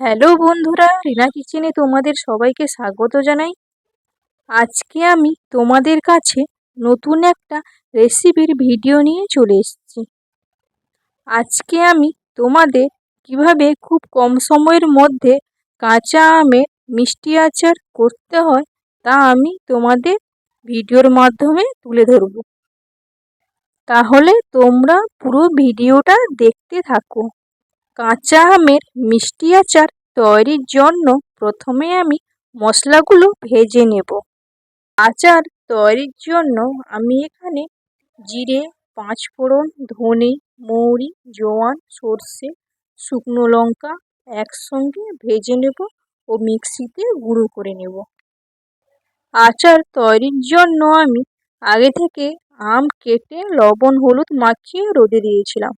Hello বন্ধুরা, রিনা কিচেনে তোমাদের সবাইকে স্বাগত জানাই। আজকে আমি তোমাদের কাছে নতুন একটা রেসিপির ভিডিও নিয়ে চলে এসেছি। আজকে আমি তোমাদের কীভাবে খুব কম সময়ের মধ্যে কাঁচা আমের মিষ্টি আচার করতে হয় তা আমি তোমাদের ভিডিওর মাধ্যমে তুলে ধরব। তাহলে তোমরা পুরো ভিডিওটা দেখতে থাকো। কাঁচা আমের মিষ্টি আচার তৈরির জন্য প্রথমে আমি মশলাগুলো ভেজে নেব। আচার তৈরির জন্য আমি এখানে জিরে, পাঁচফোড়ন, ধনে, মৌরি, জোয়ান, সর্ষে, শুকনো লঙ্কা একসঙ্গে ভেজে নেব ও মিক্সিতে গুঁড়ো করে নেব। আচার তৈরির জন্য আমি আগে থেকে আম কেটে লবণ, হলুদ মাখিয়ে রোদে দিয়েছিলাম।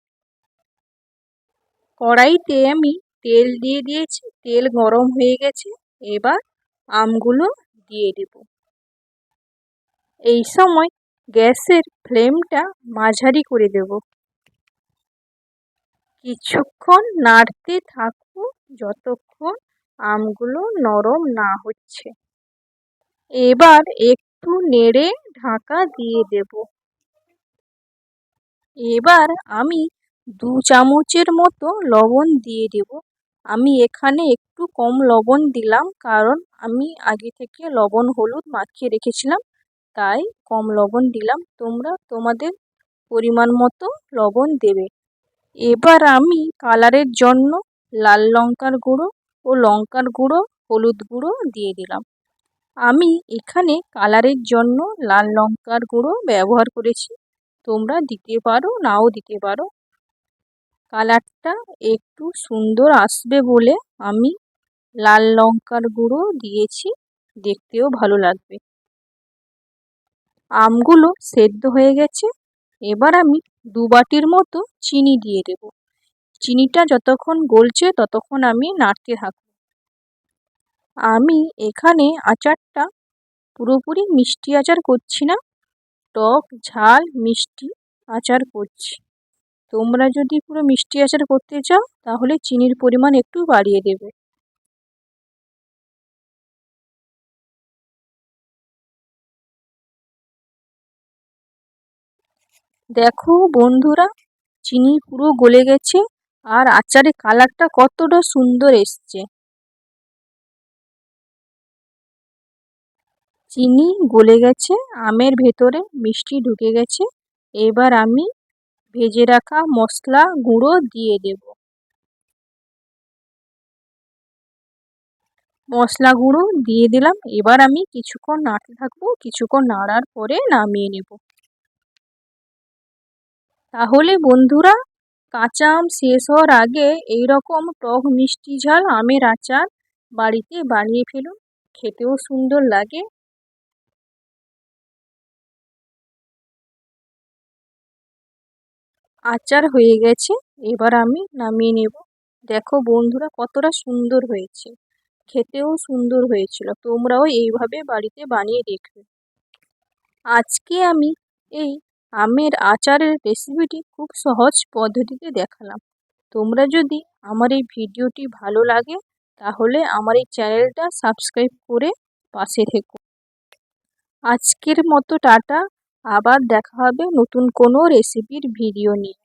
কড়াইতে আমি তেল দিয়ে দিয়েছি, তেল গরম হয়ে গেছে, এবার আমগুলো দিয়ে দেব। এই সময় গ্যাসের ফ্লেমটা মাঝারি করে দেব। কিছুক্ষণ নাড়তে থাকব যতক্ষণ আমগুলো নরম না হচ্ছে। এবার একটু নেড়ে ঢাকা দিয়ে দেব। এবার আমি দু চামচের মতো লবণ দিয়ে দেব। আমি এখানে একটু কম লবণ দিলাম, কারণ আমি আগে থেকে লবণ হলুদ মাখিয়ে রেখেছিলাম, তাই কম লবণ দিলাম। তোমরা তোমাদের পরিমাণ মতো লবণ দেবে। এবার আমি কালারের জন্য লাল লঙ্কার গুঁড়ো ও লঙ্কার গুঁড়ো, হলুদ গুঁড়ো দিয়ে দিলাম। আমি এখানে কালারের জন্য লাল লঙ্কার গুঁড়ো ব্যবহার করেছি। তোমরা দিতে পারো, নাও দিতে পারো। কালারটা একটু সুন্দর আসবে বলে আমি লাল লঙ্কার গুঁড়ো দিয়েছি, দেখতেও ভালো লাগবে। আমগুলো সেদ্ধ হয়ে গেছে, এবার আমি দু বাটির মতো চিনি দিয়ে দেব। চিনিটা যতক্ষণ গলছে ততক্ষণ আমি নাড়তে থাকব। আমি এখানে আচারটা পুরোপুরি মিষ্টি আচার করছি না, টক ঝাল মিষ্টি আচার করছি। তোমরা যদি পুরো মিষ্টি আচার করতে চাও, তাহলে চিনির পরিমাণ একটু বাড়িয়ে দেবে। দেখো বন্ধুরা, চিনি পুরো গলে গেছে আর আচারের কালারটা কতটা সুন্দর এসছে। চিনি গলে গেছে, আমের ভেতরে মিষ্টি ঢুকে গেছে। এবার আমি ভেজে রাখা মশলা গুঁড়ো দিয়ে দেব। মশলা গুঁড়ো দিয়ে দিলাম। এবার আমি কিছুক্ষণ নাড়তে থাকব। কিছুক্ষণ নাড়ার পরে নামিয়ে নেব। তাহলে বন্ধুরা, কাঁচা আম শেষ হওয়ার আগে এই রকম টক মিষ্টি ঝাল আমের আচার বাড়িতে বানিয়ে ফেলুন। খেতেও সুন্দর লাগে। আচার হয়ে গেছে, এবার আমি নামিয়ে নেব। দেখো বন্ধুরা কতটা সুন্দর হয়েছে, খেতেও সুন্দর হয়েছিল। তোমরাও এইভাবে বাড়িতে বানিয়ে দেখবে। আজকে আমি এই আমের আচারের রেসিপিটি খুব সহজ পদ্ধতিতে দেখালাম। তোমরা যদি আমার এই ভিডিওটি ভালো লাগে, তাহলে আমার এই চ্যানেলটা সাবস্ক্রাইব করে পাশে থেকো। আজকের মতো টাটা। আবার দেখা হবে নতুন কোনো রেসিপির ভিডিও নিয়ে।